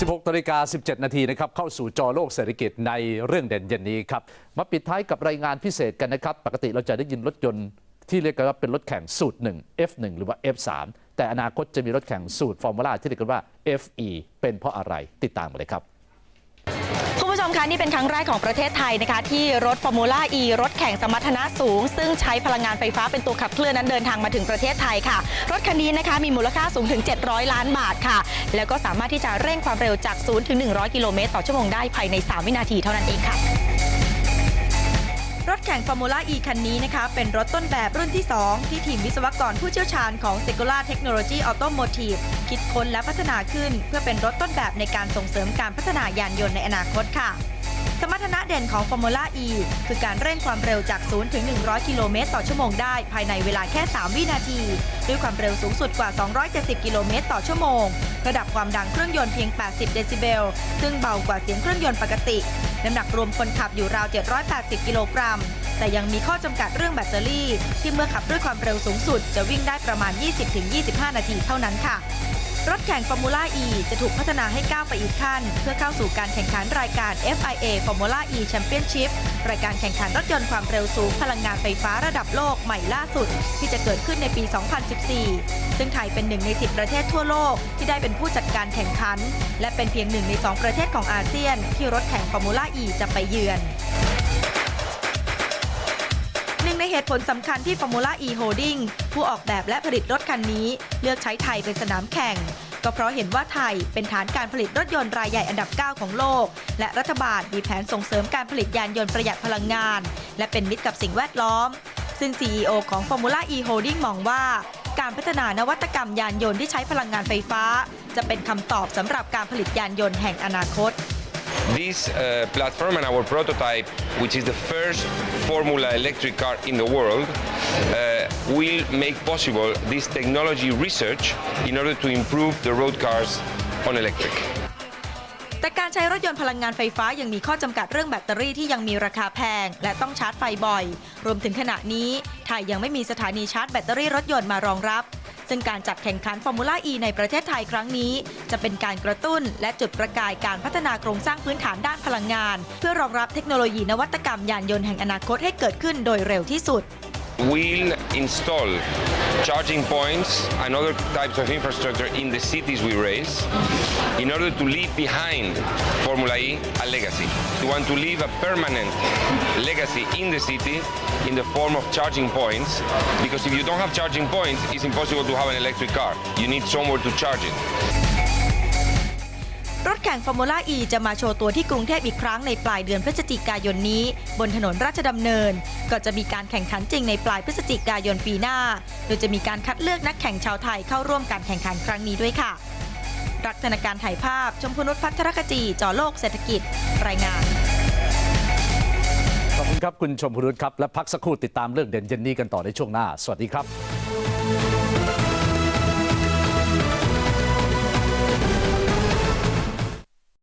16นาฬิกา 17 นาทีนะครับ เข้าสู่จอโลกเศรษฐกิจในเรื่องเด่นเย็นนี้ครับ มาปิดท้ายกับรายงานพิเศษกันนะครับ ปกติเราจะได้ยินรถยนต์ที่เรียกกันว่าเป็นรถแข่งสูตร 1 F1 หรือว่า F3 แต่อนาคตจะมีรถแข่งสูตรฟอร์มูล่าที่เรียกกันว่า FE เป็นเพราะอะไรติดตามมาเลยครับ ชมคะนี่เป็นครั้งแรกของประเทศไทยนะคะ ที่รถฟอร์มูล่า E รถแข่งสมรรถนะสูง ซึ่งใช้พลังงานไฟฟ้าเป็นตัวขับเคลื่อนนั้นเดินทางมาถึงประเทศไทยค่ะ รถคันนี้นะคะมีมูลค่าสูงถึง 700 ล้านบาทค่ะ แล้วก็สามารถที่จะเร่งความเร็วจาก 0 ถึง 100 กิโลเมตรต่อชั่วโมงได้ภายใน 3 วินาทีเท่านั้นเองค่ะ ข่งฟอร์มูล่า E คันนี้นะคะ เป็นรถต้นแบบรุ่นที่ 2 ที่ทีมวิศวกรผู้เชี่ยวชาญของ s e c u l a r Technology Automotive คิดค้นและพัฒนาขึ้น เพื่อเป็นรถต้นแบบในการส่งเสริมการพัฒนายานยนต์ในอนาคตค่ะ สมรรถนะเด่นของ Formula E คือการเร่งความเร็วจาก 0 ถึง 100 กิโลเมตรต่อชั่วโมงได้ภายในเวลาแค่ 3 วินาที ด้วยความเร็วสูงสุดกว่า 270 กิโลเมตรต่อชั่วโมง ระดับความดังเครื่องยนต์เพียง 80 เดซิเบล ซึ่งเบากว่าเสียงเครื่องยนต์ปกติน้ำหนักรวมคนขับอยู่ราว 780 กิโลกรัม แต่ยังมีข้อจำกัดเรื่องแบตเตอรี่ ที่เมื่อขับด้วยความเร็วสูงสุด จะวิ่งได้ประมาณ 20-25 นาทีเท่านั้นค่ะ รถแข่ง Formula E จะถูกพัฒนาให้ก้าวไปอีกขั้น เพื่อเข้าสู่การแข่งขันรายการ FIA Formula E Championship รายการแข่งขันรถยนต์ความเร็วสูงพลังงานไฟฟ้าระดับโลกใหม่ล่าสุด ที่จะเกิดขึ้นในปี 2014 ซึ่งไทยเป็นหนึ่งใน 10 ประเทศทั่วโลกที่ได้เป็นผู้จัดการแข่งขัน และเป็นเพียงหนึ่งใน 2 ประเทศของอาเซียน ที่รถแข่ง Formula E จะไปเยือน งในเหตุผลสำคัญที่ Formula E Holding ผู้ออกแบบและผลิตรถคันนี้ เลือกใช้ไทยเป็นสนามแข่ง ก็เพราะเห็นว่าไทยเป็นฐานการผลิตรถยนต์รายใหญ่อันดับ 9 ของโลก และรัฐบาลมีแผนส่งเสริมการผลิตยานยนต์ประหยัดพลังงาน และเป็นมิตรกับสิ่งแวดล้อม ซึ่ง CEO ของ Formula E Holding มองว่าการพัฒนานวัตกรรมยานยนต์ที่ใช้พลังงานไฟฟ้า จะเป็นคำตอบสำหรับการผลิตยานยนต์แห่งอนาคต This uh, platform and our prototype, which is the first Formula electric car in the world, uh, will make possible this technology research in order to improve the road cars on electric. แต่การใช้รถยนต์พลังงานไฟฟ้ายังมีข้อจำกัดเรื่องแบตเตอรี่ที่ยังมีราคาแพง และต้องชาร์จไฟบ่อย รวมถึงขณะนี้ไทยยังไม่มีสถานีชาร์จแบตเตอรี่รถยนต์มารองรับ ซึ่งการจัดแข่งขันฟอร์มูล่าอีในประเทศไทยครั้งนี้ จะเป็นการกระตุ้นและจุดประกายการพัฒนาโครงสร้างพื้นฐานด้านพลังงาน เพื่อรองรับเทคโนโลยีนวัตกรรมยานยนต์แห่งอนาคตให้เกิดขึ้นโดยเร็วที่สุด We'll install charging points and other types of infrastructure in the cities we race in order to leave behind Formula E a legacy. We want to leave a permanent legacy in the city in the form of charging points because if you don't have charging points, it's impossible to have an electric car. You need somewhere to charge it. ถแข่งฟอร์มูล่า E จะมาโชว์ตัวที่กรุงเทพอีกครั้งในปลายเดือนพฤศจิกายนนี้ บนถนนราชดำเนิน ก็จะมีการแข่งขันจริงในปลายพฤศจิกายนปีหน้า โดยจะมีการคัดเลือกนักแข่งชาวไทยเข้าร่วมการแข่งขันครั้งนี้ด้วยค่ะ รักธนาการถ่ายภาพ ชมพูนุชพัทรกจีจอโลกเศรษฐกิจ รายงาน ขอบคุณครับ คุณชมพูรุตครับ และพักสักครู่ติดตามเรื่องเด่นเย็นนี้กันต่อในช่วงหน้า สวัสดีครับ